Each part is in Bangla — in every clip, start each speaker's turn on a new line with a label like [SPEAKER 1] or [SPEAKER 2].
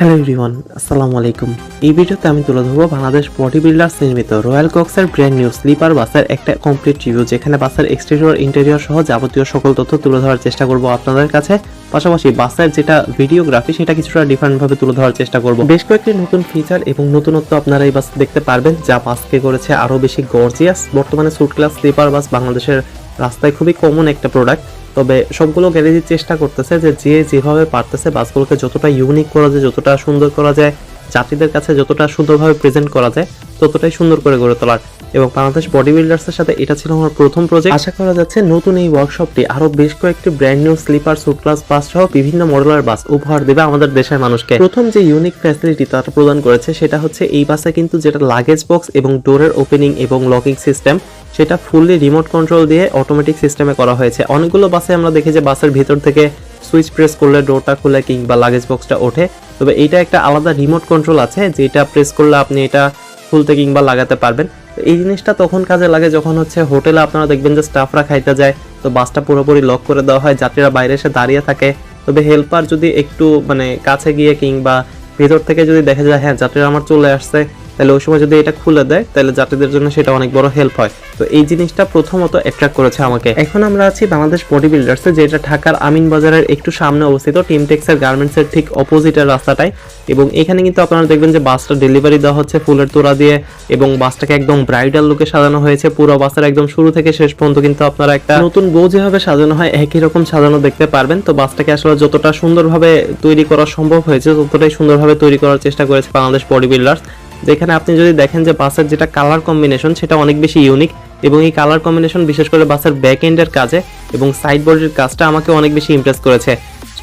[SPEAKER 1] হ্যালো এভরিওয়ান, আসসালামু আলাইকুম। এই ভিডিওতে আমি তুলে ধরবো বাংলাদেশ বডি বিল্ডার্স নির্মিত রয়্যাল কক্সের ব্র্যান্ড নিউ স্লিপার বাসের একটা কমপ্লিট রিভিউ যেখানে বাসের এক্সটেরিয়র ইন্টেরিয়র সহ যাবতীয় সকল তথ্য তুলে ধরার চেষ্টা করব আপনাদের কাছে। পাশাপাশি বাসের যেটা ভিডিওগ্রাফি সেটা কিছুটা ডিফারেন্ট ভাবে তুলে ধরার চেষ্টা করব। বেশ কয়েকটি নতুন ফিচার এবং নতুনত্ব আপনারা এই বাস দেখতে পারবেন, যা বাসকে করেছে আরও বেশি গর্জিয়াস বর্তমানে সুট ক্লাস স্লিপার বাস বাংলাদেশের রাস্তায় খুবই কমন একটা প্রোডাক্ট তবে সবগুলো গ্যারেজই চেষ্টা করতেছে যে যে যেভাবে পারতেছে বাসগুলোকে যতটা ইউনিক করা যায়, যতটা সুন্দর করা যায় যাত্রীদের কাছে যতটা সুন্দরভাবে প্রেজেন্ট করা যায়, ততটাই সুন্দর করে গড়ে তোলার। এবং বাংলাদেশ বডি বিল্ডার্সের সাথে এটা ছিল আমার প্রথম প্রজেক্ট আশা করা যাচ্ছে নতুন এই ওয়ার্কশপটি আরও বেশ কয়েকটি brand new sleeper suite class bus সহ বিভিন্ন মডেলের বাস উপহার দেবে আমাদের দেশের মানুষকে। প্রথম যে ইউনিক ফ্যাসিলিটি তারা প্রদান করেছে সেটা হচ্ছে এই বাসে কিন্তু যেটা লাগেজ বক্স এবং ডোরের ওপেনিং এবং লকিং সিস্টেম সেটা ফুললি রিমোট কন্ট্রোল দিয়ে অটোমেটিক সিস্টেমে করা হয়েছে। অনেকগুলো বাসে আমরা দেখি যে বাসের ভিতর থেকে সুইচ প্রেস করলে ডোরটা খুলে কিংবা লাগেজ বক্সটা ওঠে। তবে এইটা একটা আলাদা রিমোট কন্ট্রোল আছে, যেটা প্রেস করলে আপনি এটা খুলতে কিংবা লাগাতে পারবেন। তো এই জিনিসটা তখন কাজে লাগে যখন হচ্ছে হোটেলে আপনারা দেখবেন যে স্টাফরা খাইতে যায়, তো বাসটা পুরোপুরি লক করে দেওয়া হয়, যাত্রীরা বাইরে এসে দাঁড়িয়ে থাকে। তবে হেল্পার যদি একটু মানে কাছে গিয়ে কিংবা ভেতর থেকে যদি দেখা যায় হ্যাঁ যাত্রীরা আমার চলে আসছে তাহলে ওই সময় যদি এটা খুলে দেয়, তাহলে যাত্রীদের জন্য সেটা অনেক বড় হেল্প হয়। তো এই জিনিসটা প্রথমত অ্যাট্রাক্ট করেছে আমাকে। এখন আমরা আছি বাংলাদেশ বডি বিল্ডার্সে যেটা ঢাকার আমিন বাজারের একটু সামনে অবস্থিত টিমটেক্সের গার্মেন্টসের ঠিক অপোজিটের রাস্তাটায়। এবং এখানে কিন্তু আপনারা দেখবেন যে বাসটা ডেলিভারি দেওয়া হচ্ছে ফুলের তোড়া দিয়ে, এবং বাসটাকে একদম ব্রাইডাল লুকে সাজানো হয়েছে। পুরো বাসের একদম শুরু থেকে শেষ পর্যন্ত কিন্তু আপনারা একটা নতুন বউ যেভাবে সাজানো হয়, একই রকম সাজানো দেখতে পারবেন। তো বাসটাকে আসলে যতটা সুন্দরভাবে তৈরি করা সম্ভব হয়েছে, ততটাই সুন্দরভাবে তৈরি করার চেষ্টা করেছে বাংলাদেশ বডি বিল্ডার্স যেখানে আপনি যদি দেখেন যে বাসের যেটা কালার কম্বিনেশন সেটা অনেক বেশি ইউনিক এবং এই কালার কম্বিনেশন বিশেষ করে বাসের ব্যাক এন্ডের কাজে এবং সাইডবোর্ডের কাজটা আমাকে অনেক বেশি ইমপ্রেস করেছে।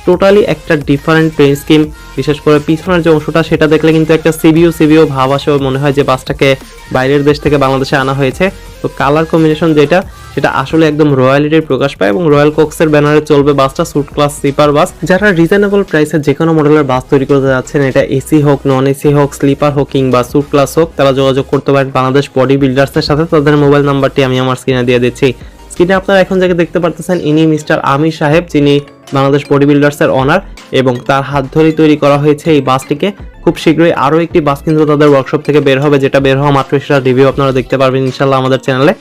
[SPEAKER 1] টোটালি একটা ডিফারেন্ট পেন্ট স্কিম বিশেষ করে পিছনের যে অংশটা, সেটা দেখলে কিন্তু একটা সিবিও সিবিও ভাব আসে মনে হয় যে বাসটাকে বাইরের দেশ থেকে বাংলাদেশে আনা হয়েছে। তো কালার কম্বিনেশন যেটা, সেটা আসলে একদম রয়্যালিটির প্রকাশ পায় এবং রয়্যাল কোক্সের ব্যানারে চলবে বাসটা সুট ক্লাস স্লিপার বাস যারা রিজনেবল প্রাইসে যে কোনো মডেলের বাস তৈরি করতে যাচ্ছেন, এটা এসি হোক নন এসি হোক স্লিপার হোক কিংবা সুট ক্লাস হোক, তারা যোগাযোগ করতে পারেন বাংলাদেশ বডি বিল্ডার্সের সাথে। তাদের মোবাইল নাম্বারটি আমি আমার স্ক্রিনে দিয়ে দিচ্ছি। স্ক্রিনে আপনারা এখন যাকে দেখতে পারতেছেন, ইনি মিস্টার আমির সাহেব, যিনি বাংলাদেশ বডি বিল্ডার্সের অনার এবং তার হাত ধরেই তৈরি করা হয়েছে এই বাসটিকে। খুব শীঘ্রই আরও একটি বাস কিন্তু তাদের ওয়ার্কশপ থেকে বের হবে, যেটা বের হওয়া মাত্র সেটা রিভিউ আপনারা দেখতে পারবেন ইনশাল্লাহ আমাদের চ্যানেলে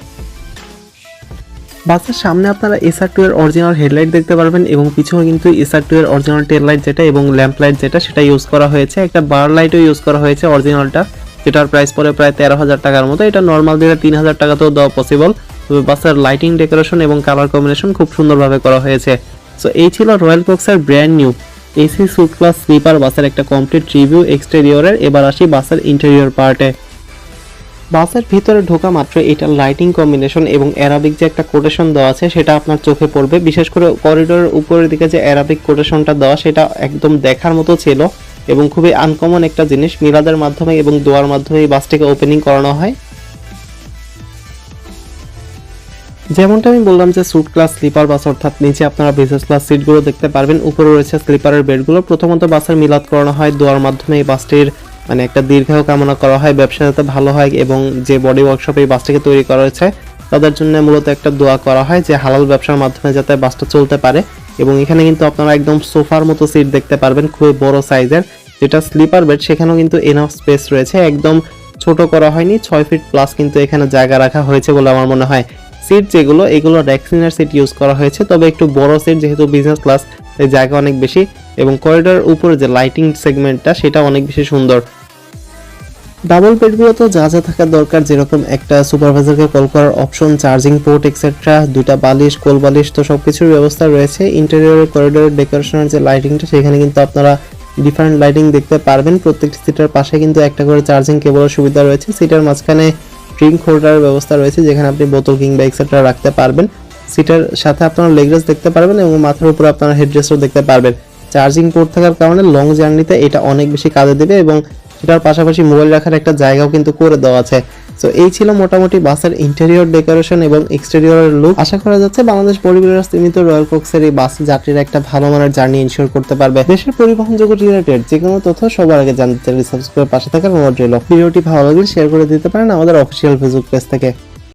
[SPEAKER 1] বাসের সামনে আপনারা এসআর টু এর অরিজিনাল হেডলাইট দেখতে পারবেন এবং পিছনে কিন্তু এসআর টু এর অরিজিনাল টেল লাইট যেটা এবং ল্যাম্প লাইট যেটা, সেটা ইউজ করা হয়েছে। একটা বার লাইটও ইউজ করা হয়েছে অরিজিনালটা যেটার প্রাইস পরে প্রায় তেরো হাজার টাকার মতো। এটা নর্মাল দিলে তিন হাজার টাকাতেও দেওয়া পসিবল তবে বাসের লাইটিং ডেকোরেশন এবং কালার কম্বিনেশন খুব সুন্দরভাবে করা হয়েছে। সো এই ছিল royal কোক্সের brand new AC suite class sleeper বাসের একটা কমপ্লিট রিভিউ এক্সটেরিয়রের এবার আসি বাসের ইন্টেরিয়র পার্টে বাসের ভিতরে ঢোকা মাত্র এটার লাইটিং কম্বিনেশন এবং অ্যারাবিক যে একটা কোটেশন দেওয়া আছে, সেটা আপনার চোখে পড়বে। বিশেষ করে করিডোরের উপরের দিকে যে অ্যারাবিক কোটেশনটা দেওয়া, সেটা একদম দেখার মতো ছিল এবং খুবই আনকমন একটা জিনিস। মিলাদের মাধ্যমে এবং দোয়ার মাধ্যমে এই বাসটিকে ওপেনিং করানো হয়। যেমনটা আমি বললাম যে স্যুট ক্লাস স্লিপার বাস অর্থাৎ নিচে আপনারা বিজনেস ক্লাস সিটগুলো দেখতে পারবেন। উপরে রয়েছে স্লিপারের বেডগুলো প্রথমত বাসের মিলাদ করানো হয় দোয়ার মাধ্যমে এই বাসটির মানে একটা দীর্ঘায়ু কামনা করা হয়, ব্যবসা যাতে ভালো হয় এবং যে বডি ওয়ার্কশপে এই বাসটিকে তৈরি করা হয়েছে, তাদের জন্য মূলত একটা দোয়া করা হয় যে হালাল ব্যবসার মাধ্যমে যাতে বাসটা চলতে পারে। এবং এখানে কিন্তু আপনারা একদম সোফার মতো সিট দেখতে পারবেন, খুবই বড় সাইজের যেটা স্লিপার বেড সেখানেও কিন্তু এনাফ স্পেস রয়েছে। একদম ছোট করা হয়নি, ছয় ফিট প্লাস কিন্তু এখানে জায়গা রাখা হয়েছে বলে আমার মনে হয়। সিট যেগুলো, এগুলো র্যাক্সিনার সিট ইউজ করা হয়েছে। তবে একটু বড় সিট যেহেতু বিজনেস ক্লাস জায়গা অনেক বেশি এবং করিডোর উপরে যে লাইটিং সেগমেন্টটা সেটা অনেক বেশি সুন্দর। ডাবল বেডগুলোতে যা যা থাকা দরকার, যেরকম একটা সুপারভাইজারকে কল করার অপশন চার্জিং পোর্ট এক্সেট্রা দুইটা বালিশ, কোল বালিশ, তো সব কিছুর ব্যবস্থা রয়েছে। ইন্টেরিয়রের করিডোরের ডেকোরেশনের যে লাইটিংটা সেখানে কিন্তু আপনারা ডিফারেন্ট লাইটিং দেখতে পারবেন। প্রত্যেকটি সিটের পাশে কিন্তু একটা করে চার্জিং কেবলের সুবিধা রয়েছে। সিটের মাঝখানে ড্রিঙ্ক হোল্ডারের ব্যবস্থা রয়েছে, যেখানে আপনি বোতল কিংবা এক্সেট্রা রাখতে পারবেন। সিটের সাথে আপনারা লেগরেস দেখতে পারবেন এবং মাথার উপরে আপনারা হেডরেস্টও দেখতে পারবেন। চার্জিং পোর্ট থাকার কারণে লং জার্নিতে এটা অনেক বেশি কাজে দেবে এবং সেটার পাশাপাশি মোবাইল রাখার একটা জায়গাও কিন্তু করে দেওয়া আছে। তো এই ছিল মোটামুটি বাসের ইন্টেরিয়র ডেকোরেশন এবং এক্সটেরিয়রের লুক আশা করা যাচ্ছে বাংলাদেশ পরিবহন সীমিত রয়্যাল কোক্সের এই বাস যাত্রীরা একটা ভালো মানের জার্নি ইনশিওর করতে পারবে। দেশের পরিবহন জগৎ রিলেটেড যে কোনো তথ্য সবার আগে জানতে চাইলে সাবস্ক্রাইব পাশে থাকার অনুরোধ রইল। ভিডিওটি ভালো লাগলে শেয়ার করে দিতে পারেন আমাদের অফিসিয়াল ফেসবুক পেজ থেকে।